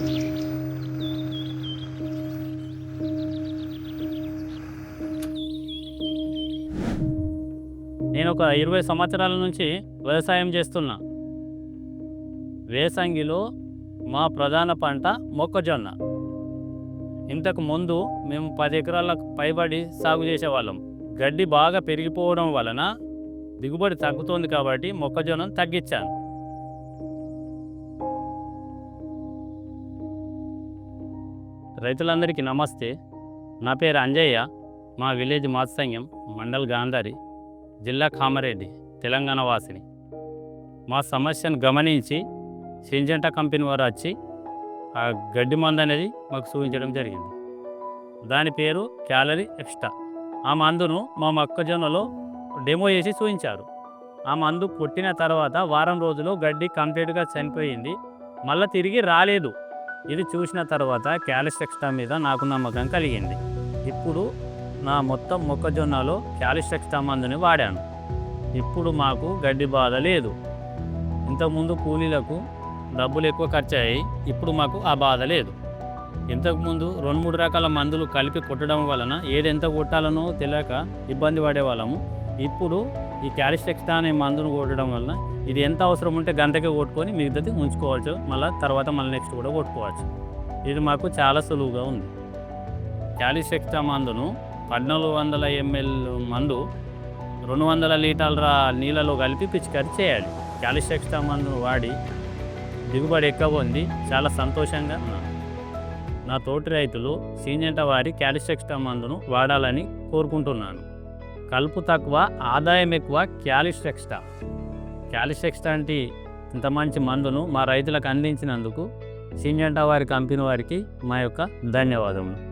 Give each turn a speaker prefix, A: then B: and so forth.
A: నేను ఒక ఇరవై సంవత్సరాల నుంచి వ్యవసాయం చేస్తున్నా. వేసంగిలో మా ప్రధాన పంట మొక్కజొన్న. ఇంతకు ముందు మేము పది ఎకరాల పైబడి సాగు చేసేవాళ్ళం. గడ్డి బాగా పెరిగిపోవడం వలన దిగుబడి తగ్గుతోంది కాబట్టి మొక్కజొన్నను తగ్గించాను. రైతులందరికీ నమస్తే. నా పేరు అంజయ్య. మా విలేజ్ మాత్సంగ్యం మండల్ గాంధారి జిల్లా కామారెడ్డి తెలంగాణ వాసిని. మా సమస్యను గమనించి సింజంటా కంపెనీ వారు వచ్చి ఆ గడ్డి మందు అనేది మాకు చూపించడం జరిగింది. దాని పేరు క్యాలరీ ఎక్స్ట్రా. ఆ మందును మా మొక్కజొన్నలో డెమో చేసి చూపించారు. ఆ మందు కొట్టిన తర్వాత వారం రోజులు గడ్డి కంప్లీట్గా చనిపోయింది. మళ్ళీ తిరిగి రాలేదు. ఇది చూసిన తర్వాత క్యాలిస్టెక్స్టా మీద నాకు నమ్మకం కలిగింది. ఇప్పుడు నా మొత్తం మొక్కజొన్నలో క్యాలిస్టెక్స్టా మందుని వాడాను. ఇప్పుడు మాకు గడ్డి బాధ లేదు. ఇంతకుముందు కూలీలకు డబ్బులు ఎక్కువ ఖర్చు అయ్యి ఇప్పుడు మాకు ఆ బాధ లేదు. ఇంతకుముందు రెండు మూడు రకాల మందులు కలిపి కొట్టడం వలన ఏది ఎంత కొట్టాలనో తెలియక ఇబ్బంది పడేవాళ్ళము. ఇప్పుడు ఈ క్యాలిస్టెక్స్టా అనే మందును కొట్టడం వలన ఇది ఎంత అవసరం ఉంటే గంటకే కొట్టుకొని మిగతాది ఉంచుకోవచ్చు. మళ్ళీ తర్వాత మళ్ళీ నెక్స్ట్ కూడా కొట్టుకోవచ్చు. ఇది మాకు చాలా సులువుగా ఉంది. క్యాలిస్టెక్స్టా మందును పద్నాలుగు వందల ఎంఎల్ మందు రెండు వందల లీటర్ల నీళ్ళలో కలిపి పిచికారి చేయాలి. క్యాలిస్టెక్స్టా మందును వాడి దిగుబడి ఎక్కువ ఉంది చాలా సంతోషంగా ఉన్నాను నా తోటి రైతులు సీనియంట వారి క్యాలిస్టెక్స్టా మందును వాడాలని కోరుకుంటున్నాను. కలుపు తక్కువ ఆదాయం ఎక్కువ క్యాలిస్టెక్స్టా క్యాలిస్టెక్స్టా అంటే ఇంత మంచి మందును మా రైతులకు అందించినందుకు సీనియంట వారి కంపెనీ వారికి మా యొక్క ధన్యవాదములు.